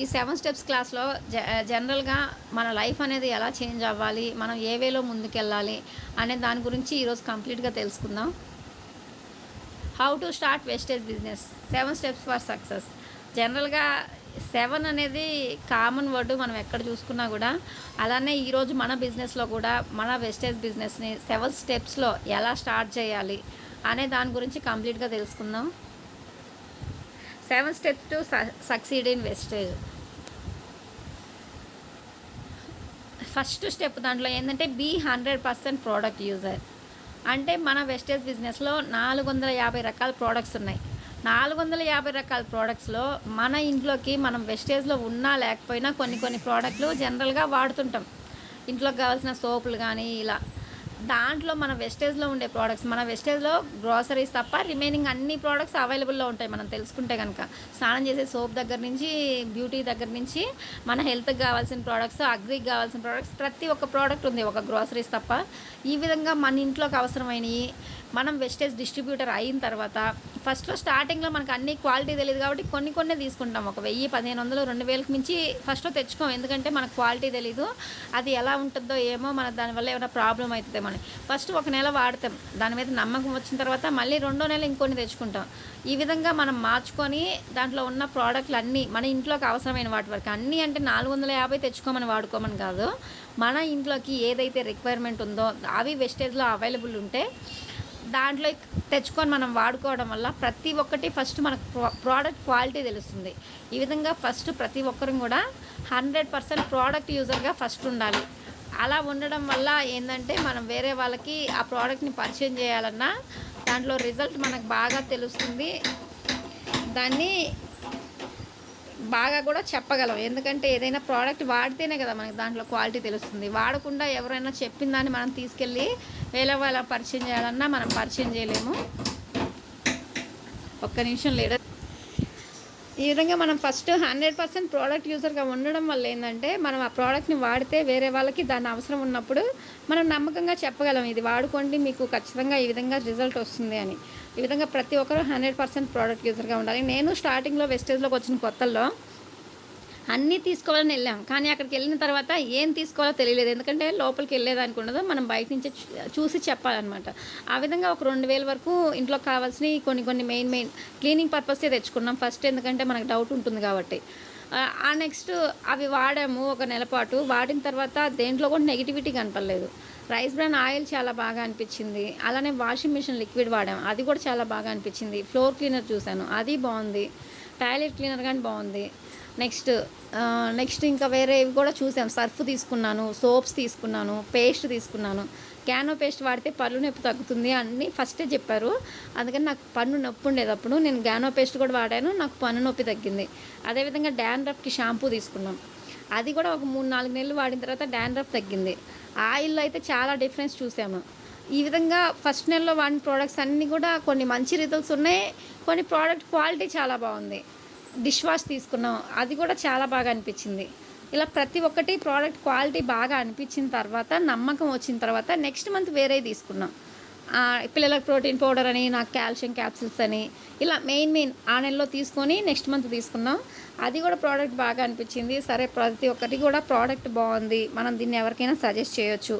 ఈ seven steps క్లాస్లో జ జనరల్గా మన లైఫ్ అనేది ఎలా చేంజ్ అవ్వాలి మనం ఏ వేలో ముందుకెళ్ళాలి అనే దాని గురించి ఈరోజు కంప్లీట్గా తెలుసుకుందాం. How to start Vestige business. Seven steps for success. జనరల్గా సెవెన్ అనేది కామన్ వర్డ్ మనం ఎక్కడ చూసుకున్నా కూడా అలానే ఈరోజు మన బిజినెస్లో కూడా మన వెస్టేజ్ బిజినెస్ని సెవెన్ స్టెప్స్లో ఎలా స్టార్ట్ చేయాలి అనే దాని గురించి కంప్లీట్గా తెలుసుకుందాం. Seven step to succeed in Vestige. First step దాంట్లో ఏంటంటే be hundred percent product user. అంటే మన వెస్టేజ్ బిజినెస్లో నాలుగు వందల యాభై రకాల ప్రోడక్ట్స్ ఉన్నాయి. నాలుగు వందల యాభై రకాల ప్రోడక్ట్స్లో మన ఇంట్లోకి మనం వెస్టేజ్లో ఉన్నా లేకపోయినా కొన్ని కొన్ని ప్రోడక్ట్లు జనరల్గా వాడుతుంటాం. ఇంట్లోకి కావాల్సిన సోపులు కానీ ఇలా దాంట్లో మన వెస్టేజ్లో ఉండే ప్రోడక్ట్స్ మన వెస్టేజ్లో గ్రాసరీస్ తప్ప రిమైనింగ్ అన్ని ప్రోడక్ట్స్ అవైలబుల్లో ఉంటాయి మనం తెలుసుకుంటే కనుక స్నానం చేసే సోప్ దగ్గర నుంచి బ్యూటీ దగ్గర నుంచి మన హెల్త్కి కావాల్సిన ప్రోడక్ట్స్ అగ్రికి కావాల్సిన ప్రోడక్ట్స్ ప్రతి ఒక్క ప్రోడక్ట్ ఉంది ఒక గ్రాసరీస్ తప్ప. ఈ విధంగా మన ఇంట్లోకి అవసరమైనవి మనం వెస్టేజ్ డిస్ట్రిబ్యూటర్ అయిన తర్వాత ఫస్ట్లో స్టార్టింగ్లో మనకు అన్ని క్వాలిటీ తెలియదు కాబట్టి కొన్ని కొన్ని తీసుకుంటాం. ఒక వెయ్యి పదిహేను వందలు రెండు వేలకు మించి ఫస్ట్లో తెచ్చుకోం. ఎందుకంటే మనకు క్వాలిటీ తెలీదు. అది ఎలా ఉంటుందో ఏమో మన దానివల్ల ఏమైనా ప్రాబ్లం అవుతుందేమో మనం ఫస్ట్ ఒక నెల వాడతాం. దాని మీద నమ్మకం వచ్చిన తర్వాత మళ్ళీ రెండో నెల ఇంకొన్ని తెచ్చుకుంటాం. ఈ విధంగా మనం మార్చుకొని దాంట్లో ఉన్న ప్రోడక్ట్లు అన్నీ మన ఇంట్లోకి అవసరమైన వాటి వరకు అన్నీ అంటే నాలుగు వందల యాభై తెచ్చుకోమని వాడుకోమని కాదు. మన ఇంట్లోకి ఏదైతే రిక్వైర్మెంట్ ఉందో అవి వెస్టేజ్లో అవైలబుల్ ఉంటే దాంట్లో తెచ్చుకొని మనం వాడుకోవడం వల్ల ప్రతి ఒక్కటి ఫస్ట్ మనకు ప్రోడక్ట్ క్వాలిటీ తెలుస్తుంది. ఈ విధంగా ఫస్ట్ ప్రతి ఒక్కరం కూడా హండ్రెడ్ పర్సెంట్ ప్రోడక్ట్ యూజర్గా ఫస్ట్ ఉండాలి. అలా ఉండడం వల్ల ఏంటంటే మనం వేరే వాళ్ళకి ఆ ప్రోడక్ట్ని పరిచయం చేయాలన్నా దాంట్లో రిజల్ట్ మనకు బాగా తెలుస్తుంది. దాన్ని బాగా కూడా చెప్పగలం. ఎందుకంటే ఏదైనా ప్రోడక్ట్ వాడితేనే కదా మనకి దాంట్లో క్వాలిటీ తెలుస్తుంది. వాడకుండా ఎవరైనా చెప్పిన మనం తీసుకెళ్ళి వేరే వాళ్ళ పరిచయం చేయాలన్నా మనం పరిచయం చేయలేము. ఒక్క నిమిషం లేడ ఈ విధంగా మనం ఫస్ట్ హండ్రెడ్ పర్సెంట్ ప్రోడక్ట్ యూజర్గా ఉండడం వల్ల ఏంటంటే మనం ఆ ప్రోడక్ట్ని వాడితే వేరే వాళ్ళకి దాని అవసరం ఉన్నప్పుడు మనం నమ్మకంగా చెప్పగలం ఇది వాడుకోండి మీకు ఖచ్చితంగా ఈ విధంగా రిజల్ట్ వస్తుంది అని. ఈ విధంగా ప్రతి ఒక్కరు హండ్రెడ్ పర్సెంట్ ప్రోడక్ట్ యూజర్గా ఉండాలి. నేను స్టార్టింగ్లో వెస్టేజ్లోకి వచ్చిన కొత్తల్లో అన్నీ తీసుకోవాలని వెళ్ళాం. కానీ అక్కడికి వెళ్ళిన తర్వాత ఏం తీసుకోవాలో తెలియలేదు. ఎందుకంటే లోపలికి వెళ్ళేదానికి ఉండదు. మనం బయట నుంచి చూసి చెప్పాలన్నమాట. ఆ విధంగా ఒక రెండు వేల వరకు ఇంట్లో కావాల్సినవి కొన్ని కొన్ని మెయిన్ మెయిన్ క్లీనింగ్ పర్పసే తెచ్చుకున్నాం. ఫస్ట్ ఎందుకంటే మనకు డౌట్ ఉంటుంది కాబట్టి. ఆ, ఆ నెక్స్ట్ అవి వాడాము ఒక నెల పాటు. వాడిన తర్వాత దేంట్లో కూడా నెగిటివిటీ కనపడలేదు. రైస్ బ్రాన్ ఆయిల్ చాలా బాగా అనిపించింది. అలానే వాషింగ్ మిషన్ లిక్విడ్ వాడాం. అది కూడా చాలా బాగా అనిపించింది. ఫ్లోర్ క్లీనర్ చూశాను. అది బాగుంది. టాయిలెట్ క్లీనర్ కానీ బాగుంది. నెక్స్ట్ నెక్స్ట్ ఇంకా వేరే ఇవి కూడా చూసాం. సర్ఫ్ తీసుకున్నాను సోప్స్ తీసుకున్నాను పేస్ట్ తీసుకున్నాను. క్యానో పేస్ట్ వాడితే పళ్ళు నొప్పి తగ్గుతుంది అని ఫస్టే చెప్పారు. అందుకని నాకు పన్ను నొప్పి ఉండేది అప్పుడు. నేను గ్యానో పేస్ట్ కూడా వాడాను నాకు పన్ను నొప్పి తగ్గింది. అదేవిధంగా డాండ్రఫ్కి షాంపూ తీసుకున్నాం. అది కూడా ఒక మూడు నాలుగు నెలలు వాడిన తర్వాత డాండ్రఫ్ తగ్గింది. ఆయిల్లో అయితే చాలా డిఫరెన్స్ చూసాము. ఈ విధంగా ఫస్ట్ నెలలో వాడిన ప్రోడక్ట్స్ అన్నీ కూడా కొన్ని మంచి రిజల్ట్స్ ఉన్నాయి. కొన్ని ప్రోడక్ట్ క్వాలిటీ చాలా బాగుంది. డిష్ వాష్ తీసుకున్నాం. అది కూడా చాలా బాగా అనిపించింది. ఇలా ప్రతి ఒక్కటి ప్రోడక్ట్ క్వాలిటీ బాగా అనిపించిన తర్వాత నమ్మకం వచ్చిన తర్వాత నెక్స్ట్ మంత్ వేరే తీసుకున్నాం. పిల్లలకు ప్రోటీన్ పౌడర్ అని నాకు కాల్షియం క్యాప్సిల్స్ అని ఇలా మెయిన్ మెయిన్ ఆ నెలలో తీసుకొని నెక్స్ట్ మంత్ తీసుకున్నాం. అది కూడా ప్రోడక్ట్ బాగా అనిపించింది. సరే ప్రతి ఒక్కటి కూడా ప్రోడక్ట్ బాగుంది. మనం దీన్ని ఎవరికైనా సజెస్ట్ చేయొచ్చు.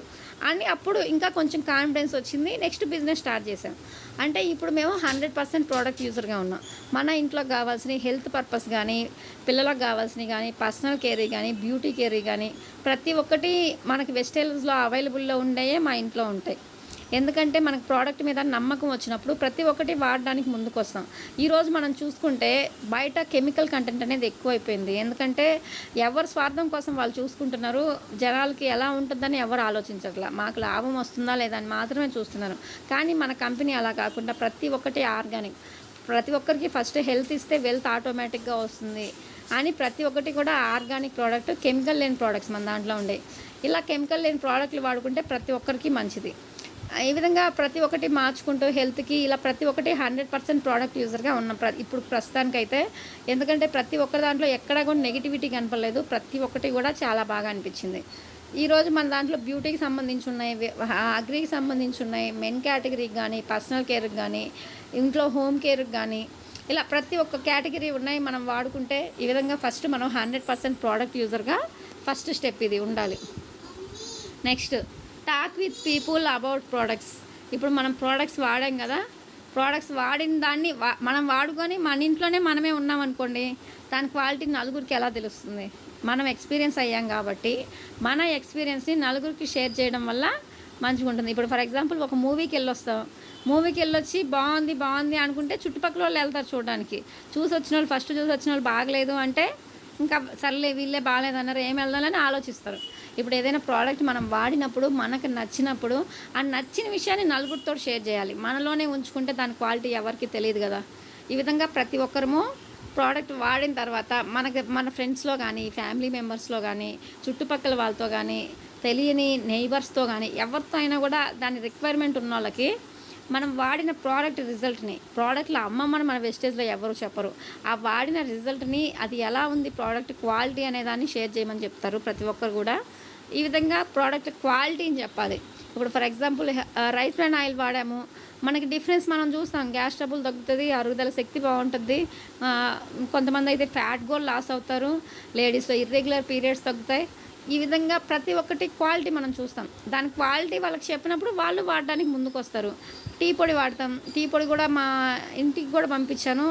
అని అప్పుడు ఇంకా కొంచెం కాన్ఫిడెన్స్ వచ్చింది. నెక్స్ట్ బిజినెస్ స్టార్ట్ చేసాం అంటే ఇప్పుడు మేము హండ్రెడ్ పర్సెంట్ ప్రోడక్ట్ యూజర్గా ఉన్నాం. మన ఇంట్లో కావాల్సిన హెల్త్ పర్పస్ కానీ పిల్లలకు కావాల్సినవి కానీ పర్సనల్ కేర్ కానీ బ్యూటీ కేర్ కానీ ప్రతి ఒక్కటి మనకి వెజిటేబుల్స్లో అవైలబుల్లో ఉండేవే మా ఇంట్లో ఉంటాయి. ఎందుకంటే మనకు ప్రోడక్ట్ మీద నమ్మకం వచ్చినప్పుడు ప్రతి ఒక్కటి వాడడానికి ముందుకు వస్తాం ఈరోజు మనం చూసుకుంటే బయట కెమికల్ కంటెంట్ అనేది ఎక్కువైపోయింది. ఎందుకంటే ఎవరు స్వార్థం కోసం వాళ్ళు చూసుకుంటున్నారు జనాలకి ఎలా ఉంటుందని ఎవరు ఆలోచించట్లా. మాకు లాభం వస్తుందా లేదా అని మాత్రమే చూస్తున్నారు. కానీ మన కంపెనీ అలా కాకుండా ప్రతి ఒక్కటి ఆర్గానిక్ ప్రతి ఒక్కరికి ఫస్ట్ హెల్త్ ఇస్తే వెల్త్ ఆటోమేటిక్గా వస్తుంది అని ప్రతి ఒక్కటి కూడా ఆర్గానిక్ ప్రోడక్ట్ కెమికల్ లేని ప్రోడక్ట్స్ మన దాంట్లో ఉండే. ఇలా కెమికల్ లేని ప్రోడక్ట్లు వాడుకుంటే ప్రతి ఒక్కరికి మంచిది. ఈ విధంగా ప్రతి ఒక్కటి మార్చుకుంటూ హెల్త్కి ఇలా ప్రతి ఒక్కటి హండ్రెడ్ పర్సెంట్ ప్రోడక్ట్ యూజర్గా ఉన్నాం ప్ర ఇప్పుడు ప్రస్తుతానికైతే. ఎందుకంటే ప్రతి ఒక్క దాంట్లో ఎక్కడ కూడా నెగిటివిటీ కనపడలేదు. ప్రతి ఒక్కటి కూడా చాలా బాగా అనిపించింది. ఈరోజు మన దాంట్లో బ్యూటీకి సంబంధించి ఉన్నాయి అగ్రికి సంబంధించి ఉన్నాయి మెన్ కేటగిరీకి కానీ పర్సనల్ కేర్కి కానీ ఇంట్లో హోమ్ కేర్కి కానీ ఇలా ప్రతి ఒక్క కేటగిరీ ఉన్నాయి మనం వాడుకుంటే ఈ విధంగా ఫస్ట్ మనం హండ్రెడ్ పర్సెంట్ ప్రోడక్ట్ యూజర్గా ఫస్ట్ స్టెప్ ఇది ఉండాలి. Next talk with people about products ఇప్పుడు మనం ప్రోడక్ట్స్ వాడాం కదా ప్రోడక్ట్స్ వాడిన దాన్ని వా- మనం వాడుకొని మన ఇంట్లోనే మనమే ఉన్నాం అనుకోండి దాని క్వాలిటీ నలుగురికి ఎలా తెలుస్తుంది? మనం ఎక్స్పీరియన్స్ అయ్యాం కాబట్టి మన ఎక్స్పీరియన్స్ని నలుగురికి షేర్ చేయడం వల్ల మంచిగా ఉంటుంది. ఇప్పుడు ఫర్ ఎగ్జాంపుల్ ఒక మూవీకి వెళ్ళొస్తాం. మూవీకి వెళ్ళొచ్చి బాగుంది బాగుంది అనుకుంటే చుట్టుపక్కల వాళ్ళు వెళ్తారు చూడడానికి. చూసి వచ్చిన వాళ్ళు ఫస్ట్ చూసి వచ్చిన వాళ్ళు బాగలేదు అంటే ఇంకా సర్లే వీళ్ళే బాగాలేదన్నారు ఏం వెళ్దాలని ఆలోచిస్తారు. ఇప్పుడు ఏదైనా ప్రోడక్ట్ మనం వాడినప్పుడు మనకు నచ్చినప్పుడు ఆ నచ్చిన విషయాన్ని నలుగురితో షేర్ చేయాలి. మనలోనే ఉంచుకుంటే దాని క్వాలిటీ ఎవరికి తెలియదు కదా. ఈ విధంగా ప్రతి ఒక్కరము ప్రోడక్ట్ వాడిన తర్వాత మనకి మన ఫ్రెండ్స్లో కానీ ఫ్యామిలీ మెంబర్స్లో కానీ చుట్టుపక్కల వాళ్ళతో కానీ తెలియని నైబర్స్తో కానీ ఎవరితో అయినా కూడా దాని రిక్వైర్మెంట్ ఉన్న వాళ్ళకి మనం వాడిన ప్రోడక్ట్ రిజల్ట్ని ప్రోడక్ట్లో అమ్మమ్మని మన వెస్టేజ్లో ఎవరు చెప్పరు. ఆ వాడిన రిజల్ట్ని అది ఎలా ఉంది ప్రోడక్ట్ క్వాలిటీ అనే దాన్ని షేర్ చేయమని చెప్తారు ప్రతి ఒక్కరు కూడా. ఈ విధంగా ప్రోడక్ట్ క్వాలిటీని చెప్పాలి. ఇప్పుడు for example rice brand oil వాడాము. మనకి డిఫరెన్స్ మనం చూస్తాం. గ్యాస్ ట్రబుల్ తగ్గుతుంది అరుగుదల శక్తి బాగుంటుంది. కొంతమంది అయితే ఫ్యాట్ గోల్ లాస్ అవుతారు. లేడీస్లో ఇర్రెగ్యులర్ పీరియడ్స్ తగ్గుతాయి. ఈ విధంగా ప్రతి ఒక్కటి క్వాలిటీ మనం చూస్తాం. దాని క్వాలిటీ వాళ్ళకి చెప్పినప్పుడు వాళ్ళు వాడడానికి ముందుకు వస్తారు టీ పొడి వాడతాం. టీ పొడి కూడా మా ఇంటికి కూడా పంపించాను.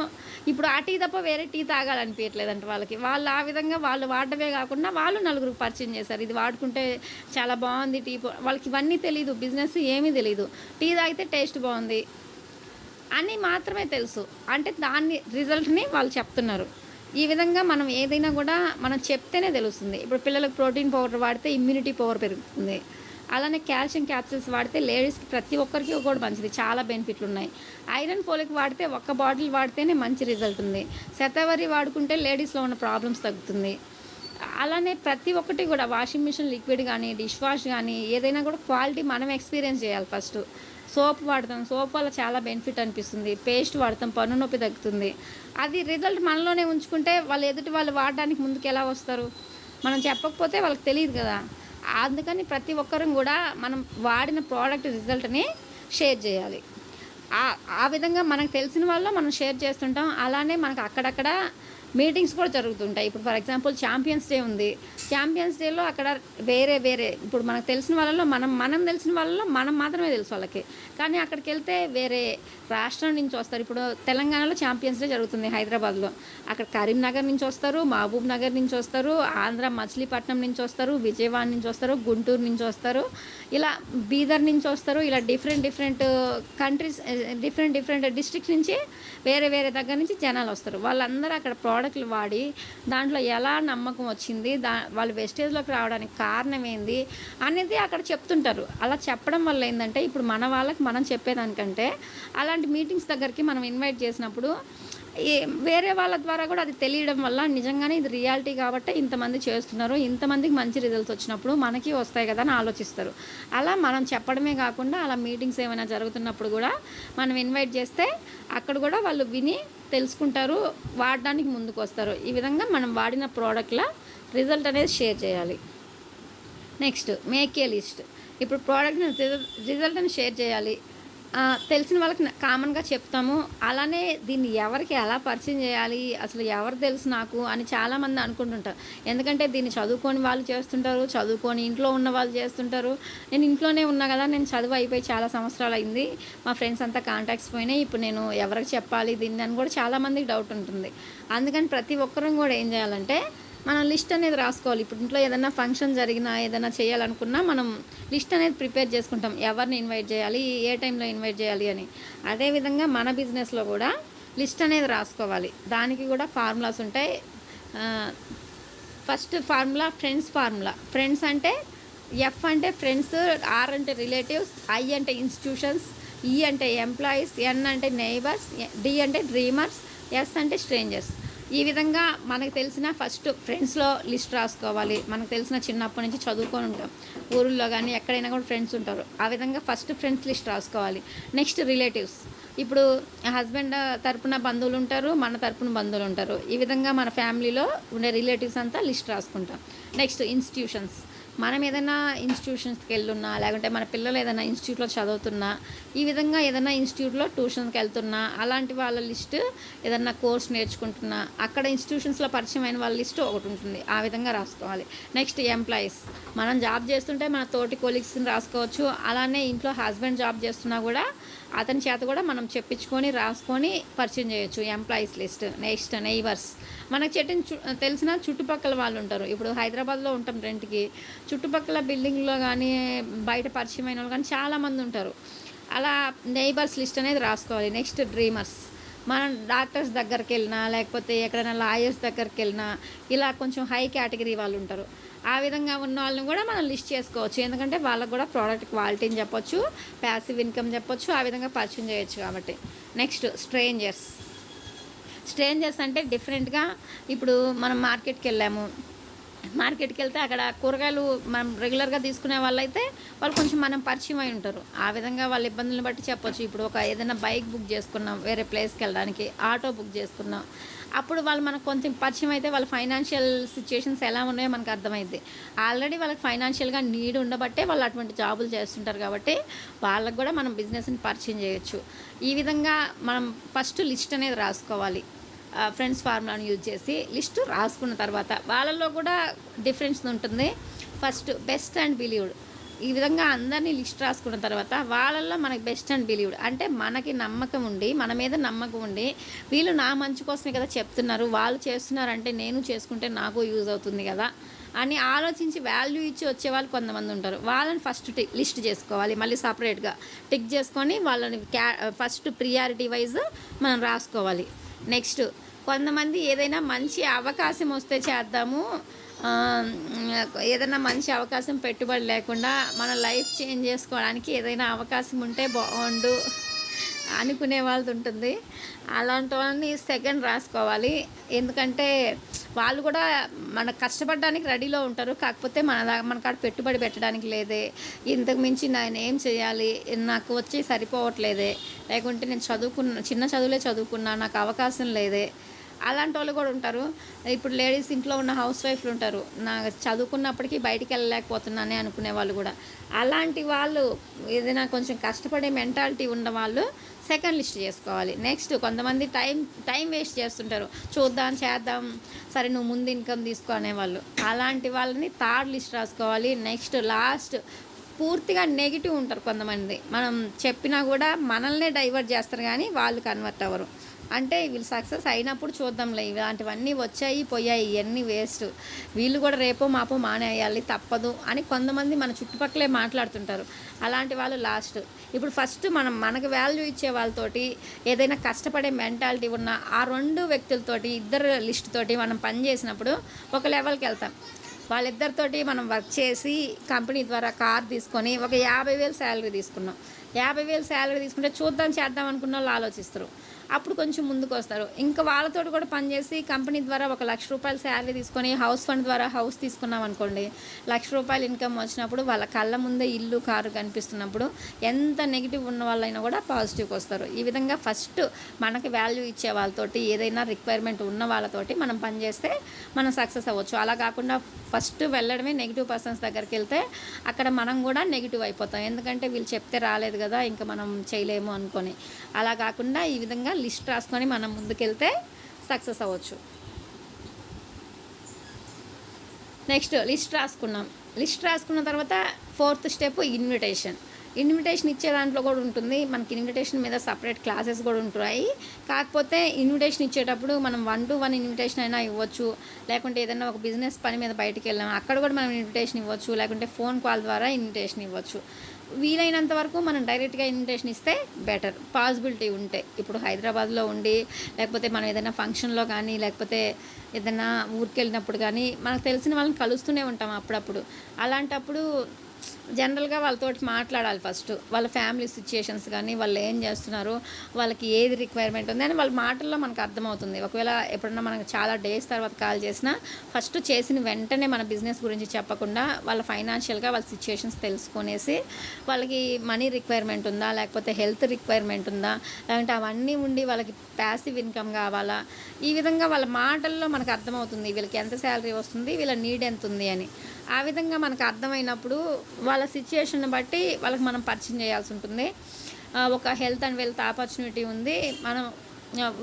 ఇప్పుడు ఆ టీ తప్ప వేరే టీ తాగాలనిపించట్లేదంట వాళ్ళకి. వాళ్ళు ఆ విధంగా వాళ్ళు వాడడమే కాకుండా వాళ్ళు నలుగురికి పరిచయం చేశారు. ఇది వాడుకుంటే చాలా బాగుంది టీ పొ వాళ్ళకి ఇవన్నీ తెలియదు బిజినెస్ ఏమీ తెలియదు టీ తాగితే టేస్ట్ బాగుంది అని మాత్రమే తెలుసు. అంటే దాన్ని రిజల్ట్ని వాళ్ళు చెప్తున్నారు. ఈ విధంగా మనం ఏదైనా కూడా మనం చెప్తేనే తెలుస్తుంది. ఇప్పుడు పిల్లలకు ప్రోటీన్ పౌడర్ వాడితే ఇమ్యూనిటీ పవర్ పెరుగుతుంది. అలానే కాల్షియం క్యాప్సిల్స్ వాడితే లేడీస్కి ప్రతి ఒక్కరికి కూడా మంచిది. చాలా బెనిఫిట్లు ఉన్నాయి. ఐరన్ ఫోలిక్ వాడితే ఒక్క బాటిల్ వాడితేనే మంచి రిజల్ట్ ఉంది. శతావరి వాడుకుంటే లేడీస్లో ఉన్న ప్రాబ్లమ్స్ తగ్గుతుంది. అలానే ప్రతి ఒక్కటి కూడా వాషింగ్ మిషన్ లిక్విడ్ కానీ డిష్ వాష్ కానీ ఏదైనా కూడా క్వాలిటీ మనం ఎక్స్పీరియన్స్ చేయాలి ఫస్ట్. సోప్ వాడతాం. సోప్ వల్ల చాలా బెనిఫిట్ అనిపిస్తుంది. పేస్ట్ వాడతాం. పన్ను నొప్పి తగ్గుతుంది. అది రిజల్ట్ మనలోనే ఉంచుకుంటే వాళ్ళు ఎదుటి వాళ్ళు వాడడానికి ముందుకు ఎలా వస్తారు? మనం చెప్పకపోతే వాళ్ళకి తెలియదు కదా. అందుకని ప్రతి ఒక్కరం కూడా మనం వాడిన ప్రోడక్ట్ రిజల్ట్ని షేర్ చేయాలి. ఆ- ఆ విధంగా మనకు తెలిసిన వాళ్ళు మనం షేర్ చేస్తుంటాం. అలానే మనకు అక్కడక్కడ మీటింగ్స్ కూడా జరుగుతుంటాయి. ఇప్పుడు ఫర్ ఎగ్జాంపుల్ ఛాంపియన్స్ డే ఉంది. ఛాంపియన్స్ డేలో అక్కడ వేరే వేరే ఇప్పుడు మనకు తెలిసిన వాళ్ళలో మనం మనం తెలిసిన వాళ్ళలో మనం మాత్రమే తెలుసు వాళ్ళకి. కానీ అక్కడికి వెళ్తే వేరే రాష్ట్రం నుంచి వస్తారు. ఇప్పుడు తెలంగాణలో ఛాంపియన్స్ డే జరుగుతుంది హైదరాబాద్లో. అక్కడ కరీంనగర్ నుంచి వస్తారు మహబూబ్ నగర్ నుంచి వస్తారు ఆంధ్ర మచిలీపట్నం నుంచి వస్తారు విజయవాడ నుంచి వస్తారు గుంటూరు నుంచి వస్తారు. ఇలా బీదర్ నుంచి వస్తారు. ఇలా different different countries different different districts నుంచి వేరే వేరే దగ్గర నుంచి జనాలు వస్తారు. వాళ్ళందరూ అక్కడ ప్రోడక్ట్లు వాడి దాంట్లో ఎలా నమ్మకం వచ్చింది దా వాళ్ళు వెస్టేజ్లోకి రావడానికి కారణం ఏంది అనేది అక్కడ చెప్తుంటారు. అలా చెప్పడం వల్ల ఏంటంటే ఇప్పుడు మన వాళ్ళకి మనం చెప్పేదానికంటే అలాంటి మీటింగ్స్ దగ్గరికి మనం ఇన్వైట్ చేసినప్పుడు వేరే వాళ్ళ ద్వారా కూడా అది తెలియడం వల్ల నిజంగానే ఇది రియాలిటీ కాబట్టి ఇంతమంది చేస్తున్నారు ఇంతమందికి మంచి రిజల్ట్స్ వచ్చినప్పుడు మనకి వస్తాయి కదా అని ఆలోచిస్తారు. అలా మనం చెప్పడమే కాకుండా అలా మీటింగ్స్ ఏమైనా జరుగుతున్నప్పుడు కూడా మనం ఇన్వైట్ చేస్తే అక్కడ కూడా వాళ్ళు విని తెలుసుకుంటారు వాడడానికి ముందుకు వస్తారు ఈ విధంగా మనం వాడిన ప్రోడక్ట్ల రిజల్ట్ అనేది షేర్ చేయాలి. నెక్స్ట్ మేక్ ఏ లిస్ట్ ఇప్పుడు ప్రోడక్ట్ని రిజల్ట్ని షేర్ చేయాలి. తెలిసిన వాళ్ళకి కామన్గా చెప్తాము. అలానే దీన్ని ఎవరికి ఎలా పరిచయం చేయాలి? అసలు ఎవరు తెలుసు నాకు? అని చాలామంది అనుకుంటుంటారు. ఎందుకంటే దీన్ని చదువుకొని వాళ్ళు చేస్తుంటారు. చదువుకొని ఇంట్లో ఉన్న వాళ్ళు చేస్తుంటారు. నేను ఇంట్లోనే ఉన్నా కదా నేను చదువు అయిపోయి చాలా సంవత్సరాలు అయింది. మా ఫ్రెండ్స్ అంతా కాంటాక్ట్స్ పోయినాయి. ఇప్పుడు నేను ఎవరికి చెప్పాలి దీన్ని అని కూడా చాలామందికి డౌట్ ఉంటుంది. అందుకని ప్రతి ఒక్కరం కూడా ఏం చేయాలంటే మనం లిస్ట్ అనేది రాసుకోవాలి. ఇప్పుడు ఇంట్లో ఏదైనా ఫంక్షన్ జరిగినా ఏదైనా చేయాలనుకున్నా మనం లిస్ట్ అనేది ప్రిపేర్ చేసుకుంటాం. ఎవరిని ఇన్వైట్ చేయాలి? ఏ టైంలో ఇన్వైట్ చేయాలి అని. అదేవిధంగా మన బిజినెస్లో కూడా లిస్ట్ అనేది రాసుకోవాలి. దానికి కూడా ఫార్ములాస్ ఉంటాయి. First formula friends formula. Friends అంటే ఎఫ్ అంటే ఫ్రెండ్స్ ఆర్ అంటే రిలేటివ్స్ ఐ అంటే ఇన్స్టిట్యూషన్స్ ఈ అంటే ఎంప్లాయీస్ ఎన్ అంటే నైబర్స్ డి అంటే డ్రీమర్స్ ఎస్ అంటే స్ట్రేంజర్స్. ఈ విధంగా మనకు తెలిసిన ఫస్ట్ ఫ్రెండ్స్లో లిస్ట్ రాసుకోవాలి. మనకు తెలిసిన చిన్నప్పటి నుంచి చదువుకొని ఉంటాం. ఊరిలో కానీ ఎక్కడైనా కూడా ఫ్రెండ్స్ ఉంటారు. ఆ విధంగా ఫస్ట్ ఫ్రెండ్స్ లిస్ట్ రాసుకోవాలి. నెక్స్ట్ రిలేటివ్స్ ఇప్పుడు హస్బెండ్ తరపున బంధువులు ఉంటారు మన తరపున బంధువులు ఉంటారు. ఈ విధంగా మన ఫ్యామిలీలో ఉండే రిలేటివ్స్ అంతా లిస్ట్ రాసుకుంటాం. నెక్స్ట్ ఇన్స్టిట్యూషన్స్ మనం ఏదైనా ఇన్స్టిట్యూషన్స్కి వెళ్ళున్నా లేకుంటే మన పిల్లలు ఏదైనా ఇన్స్టిట్యూట్లో చదువుతున్నా ఈ విధంగా ఏదైనా ఇన్స్టిట్యూట్లో ట్యూషన్కి వెళ్తున్నా అలాంటి వాళ్ళ లిస్ట్ ఏదైనా కోర్స్ నేర్చుకుంటున్నా అక్కడ ఇన్స్టిట్యూషన్స్లో పరిచయం అయిన వాళ్ళ లిస్ట్ ఒకటి ఉంటుంది. ఆ విధంగా రాసుకోవాలి. నెక్స్ట్ ఎంప్లాయీస్ మనం జాబ్ చేస్తుంటే మన తోటి కొలీగ్స్ని రాసుకోవచ్చు. అలానే ఇంట్లో హస్బెండ్ జాబ్ చేస్తున్నా కూడా అతని చేత కూడా మనం చెప్పించుకొని రాసుకొని పరిచయం చేయొచ్చు. ఎంప్లాయీస్ లిస్ట్ నెక్స్ట్ నైబర్స్ మనకు చెట్టుని చు తెలిసిన చుట్టుపక్కల వాళ్ళు ఉంటారు. ఇప్పుడు హైదరాబాద్లో ఉంటాం రెంట్కి. చుట్టుపక్కల బిల్డింగ్లో కానీ బయట పరిచయం అయిన వాళ్ళు కానీ చాలామంది ఉంటారు. అలా నైబర్స్ లిస్ట్ అనేది రాసుకోవాలి. నెక్స్ట్ డ్రీమర్స్ మనం డాక్టర్స్ దగ్గరికి వెళ్ళినా లేకపోతే ఎక్కడైనా లాయర్స్ దగ్గరికి వెళ్ళినా ఇలా కొంచెం హై కేటగిరీ వాళ్ళు ఉంటారు. ఆ విధంగా ఉన్న వాళ్ళని కూడా మనం లిస్ట్ చేసుకోవచ్చు. ఎందుకంటే వాళ్ళకు కూడా ప్రోడక్ట్ క్వాలిటీని చెప్పొచ్చు ప్యాసివ్ ఇన్కమ్ చెప్పొచ్చు ఆ విధంగా పరిచయం చేయొచ్చు కాబట్టి. నెక్స్ట్ స్ట్రేంజర్స్ స్ట్రేంజర్స్ అంటే డిఫరెంట్గా ఇప్పుడు మనం మార్కెట్కి వెళ్ళాము. మార్కెట్కి వెళ్తే అక్కడ కూరగాయలు మనం రెగ్యులర్గా తీసుకునే వాళ్ళైతే వాళ్ళు కొంచెం మనం పరిచయం అయి ఉంటారు. ఆ విధంగా వాళ్ళ ఇబ్బందులను బట్టి చెప్పొచ్చు. ఇప్పుడు ఒక ఏదైనా బైక్ బుక్ చేసుకున్నాం వేరే ప్లేస్కి వెళ్ళడానికి ఆటో బుక్ చేసుకున్నాం. అప్పుడు వాళ్ళు మనకు కొంచెం పరిచయం అయితే వాళ్ళ ఫైనాన్షియల్ సిచ్యుయేషన్స్ ఎలా ఉన్నాయో మనకు అర్థమైంది ఆల్రెడీ వాళ్ళకి ఫైనాన్షియల్గా నీడ్ ఉండబట్టే వాళ్ళు అటువంటి జాబులు చేస్తుంటారు కాబట్టి వాళ్ళకు కూడా మనం బిజినెస్ని పరిచయం చేయొచ్చు. ఈ విధంగా మనం ఫస్ట్ లిస్ట్ అనేది రాసుకోవాలి. ఫ్రెండ్స్ ఫార్ములాను యూజ్ చేసి లిస్ట్ రాసుకున్న తర్వాత వాళ్ళల్లో కూడా డిఫరెన్స్ ఉంటుంది. First best and believed. ఈ విధంగా అందరినీ లిస్ట్ రాసుకున్న తర్వాత వాళ్ళల్లో మనకి బెస్ట్ అండ్ బిలీవ్డ్ అంటే మనకి నమ్మకం ఉండి మన మీద నమ్మకం ఉండి వీళ్ళు నా మంచి కోసమే కదా చెప్తున్నారు. వాళ్ళు చేస్తున్నారంటే నేను చేసుకుంటే నాకు యూజ్ అవుతుంది కదా అని ఆలోచించి వాల్యూ ఇచ్చి వచ్చే వాళ్ళు కొంతమంది ఉంటారు. వాళ్ళని ఫస్ట్ టి- లిస్ట్ చేసుకోవాలి. మళ్ళీ సపరేట్గా టిక్ చేసుకొని వాళ్ళని క్యా ఫస్ట్ ప్రియారిటీ వైజ్ మనం రాసుకోవాలి. నెక్స్ట్ కొంతమంది ఏదైనా మంచి అవకాశం వస్తే చేద్దాము. ఏదైనా మంచి అవకాశం పెట్టుబడి లేకుండా మన లైఫ్ చేంజ్ చేసుకోవడానికి ఏదైనా అవకాశం ఉంటే బాగుండు అనుకునే వాళ్ళది ఉంటుంది. అలాంటి వాళ్ళని సెకండ్ రాసుకోవాలి. ఎందుకంటే వాళ్ళు కూడా మన కష్టపడడానికి రెడీలో ఉంటారు. కాకపోతే మన దా- మన కాడ పెట్టుబడి పెట్టడానికి లేదే. ఇంతకు మించి నేను ఏం చేయాలి? నాకు వచ్చి సరిపోవట్లేదే. లేకుంటే నేను చదువుకున్న చిన్న చదువులే చదువుకున్నా నాకు అవకాశం లేదే. అలాంటి వాళ్ళు కూడా ఉంటారు. ఇప్పుడు లేడీస్ ఇంట్లో ఉన్న హౌస్ వైఫ్లు ఉంటారు. నా చదువుకున్నప్పటికీ బయటికి వెళ్ళలేకపోతున్నానే అనుకునే వాళ్ళు కూడా. అలాంటి వాళ్ళు ఏదైనా కొంచెం కష్టపడే మెంటాలిటీ ఉన్న వాళ్ళు సెకండ్ లిస్ట్ చేసుకోవాలి. నెక్స్ట్ కొంతమంది టైం టైం వేస్ట్ చేస్తుంటారు. చూద్దాం చేద్దాం. సరే నువ్వు ముందు ఇన్కమ్ తీసుకో అనేవాళ్ళు. అలాంటి వాళ్ళని థర్డ్ లిస్ట్ రాసుకోవాలి. నెక్స్ట్ లాస్ట్ పూర్తిగా నెగిటివ్ ఉంటారు కొంతమంది. మనం చెప్పినా కూడా మనల్నే డైవర్ట్ చేస్తారు కానీ వాళ్ళు కన్వర్ట్ అవ్వరు. అంటే వీళ్ళు సక్సెస్ అయినప్పుడు చూద్దాంలే ఇలాంటివన్నీ వచ్చాయి పోయాయి ఇవన్నీ వేస్ట్. వీళ్ళు కూడా రేపో మాపో మానేయాలి తప్పదు అని కొంతమంది మన చుట్టుపక్కలే మాట్లాడుతుంటారు. అలాంటి వాళ్ళు లాస్ట్. ఇప్పుడు ఫస్ట్ మనం మనకు వాల్యూ ఇచ్చే వాళ్ళతోటి ఏదైనా కష్టపడే మెంటాలిటీ ఉన్న ఆ రెండు వ్యక్తులతోటి ఇద్దరు లిస్ట్ తోటి మనం పని చేసినప్పుడు ఒక లెవెల్కి వెళ్తాం. వాళ్ళిద్దరితోటి మనం వర్క్ చేసి కంపెనీ ద్వారా కార్ తీసుకొని ఒక యాభై వేలు శాలరీ తీసుకున్నాం. యాభై వేలు శాలరీ తీసుకుంటే చూద్దాం చేద్దాం అనుకున్న వాళ్ళు ఆలోచిస్తారు. అప్పుడు కొంచెం ముందుకు వస్తారు ఇంకా వాళ్ళతోటి కూడా పనిచేసి కంపెనీ ద్వారా ఒక లక్ష రూపాయలు శాలరీ తీసుకొని హౌస్ ఫండ్ ద్వారా హౌస్ తీసుకున్నాం అనుకోండి లక్ష రూపాయలు ఇన్కమ్ వచ్చినప్పుడు వాళ్ళ కళ్ళ ముందే ఇల్లు కారు కనిపిస్తున్నప్పుడు ఎంత నెగిటివ్ ఉన్న వాళ్ళైనా కూడా పాజిటివ్కి వస్తారు. ఈ విధంగా ఫస్ట్ మనకి వాల్యూ ఇచ్చే వాళ్ళతోటి ఏదైనా రిక్వైర్మెంట్ ఉన్న వాళ్ళతోటి మనం పనిచేస్తే మనం సక్సెస్ అవ్వచ్చు. అలా కాకుండా ఫస్ట్ వెళ్ళడమే నెగిటివ్ పర్సన్స్ దగ్గరికి వెళ్తే అక్కడ మనం కూడా నెగిటివ్ అయిపోతాం. ఎందుకంటే వీళ్ళు చెప్తే రాలేదు కదా ఇంకా మనం చేయలేము అనుకొని. అలా కాకుండా ఈ విధంగా లిస్ట్ రాసుకొని మనం ముందుకెళ్తే సక్సెస్ అవ్వచ్చు. నెక్స్ట్ లిస్ట్ రాసుకున్నాం. లిస్ట్ రాసుకున్న తర్వాత ఫోర్త్ స్టెప్ ఇన్విటేషన్. ఇన్విటేషన్ ఇచ్చే దాంట్లో కూడా ఉంటుంది. మనకి ఇన్విటేషన్ మీద సపరేట్ క్లాసెస్ కూడా ఉంటాయి. కాకపోతే ఇన్విటేషన్ ఇచ్చేటప్పుడు మనం వన్ టు వన్ ఇన్విటేషన్ అయినా ఇవ్వచ్చు. లేకుంటే ఏదైనా ఒక బిజినెస్ పని మీద బయటికి వెళ్ళాం అక్కడ కూడా మనం ఇన్విటేషన్ ఇవ్వచ్చు. లేకుంటే ఫోన్ కాల్ ద్వారా ఇన్విటేషన్ ఇవ్వచ్చు. వీలైనంత వరకు మనం డైరెక్ట్గా ఇన్విటేషన్ ఇస్తే బెటర్ పాసిబిలిటీ ఉంటే. ఇప్పుడు హైదరాబాద్లో ఉండి లేకపోతే మనం ఏదైనా ఫంక్షన్లో కానీ లేకపోతే ఏదైనా ఊరికి వెళ్ళినప్పుడు కానీ మనకు తెలిసిన వాళ్ళని కలుస్తూనే ఉంటాం అప్పుడప్పుడు. అలాంటప్పుడు జనరల్గా వాళ్ళతోటి మాట్లాడాలి ఫస్ట్. వాళ్ళ ఫ్యామిలీ సిచ్యుయేషన్స్ కానీ వాళ్ళు ఏం చేస్తున్నారు వాళ్ళకి ఏది రిక్వైర్మెంట్ ఉంది అని వాళ్ళ మాటల్లో మనకు అర్థమవుతుంది. ఒకవేళ ఎప్పుడన్నా మనకు చాలా డేస్ తర్వాత కాల్ చేసినా ఫస్ట్ చేసిన వెంటనే మన బిజినెస్ గురించి చెప్పకుండా వాళ్ళ ఫైనాన్షియల్గా వాళ్ళ సిచ్యుయేషన్స్ తెలుసుకునేసి వాళ్ళకి మనీ రిక్వైర్మెంట్ ఉందా లేకపోతే హెల్త్ రిక్వైర్మెంట్ ఉందా లేదంటే అవన్నీ ఉండి వాళ్ళకి ప్యాసివ్ ఇన్కమ్ కావాలా ఈ విధంగా వాళ్ళ మాటల్లో మనకు అర్థమవుతుంది వీళ్ళకి ఎంత శాలరీ వస్తుంది వీళ్ళ నీడ్ ఎంత ఉంది అని. ఆ విధంగా మనకు అర్థమైనప్పుడు వాళ్ళ సిచ్యుయేషన్ బట్టి వాళ్ళకి మనం పరిచయం చేయాల్సి ఉంటుంది. ఒక హెల్త్ అండ్ వెల్త్ ఆపర్చునిటీ ఉంది. మనం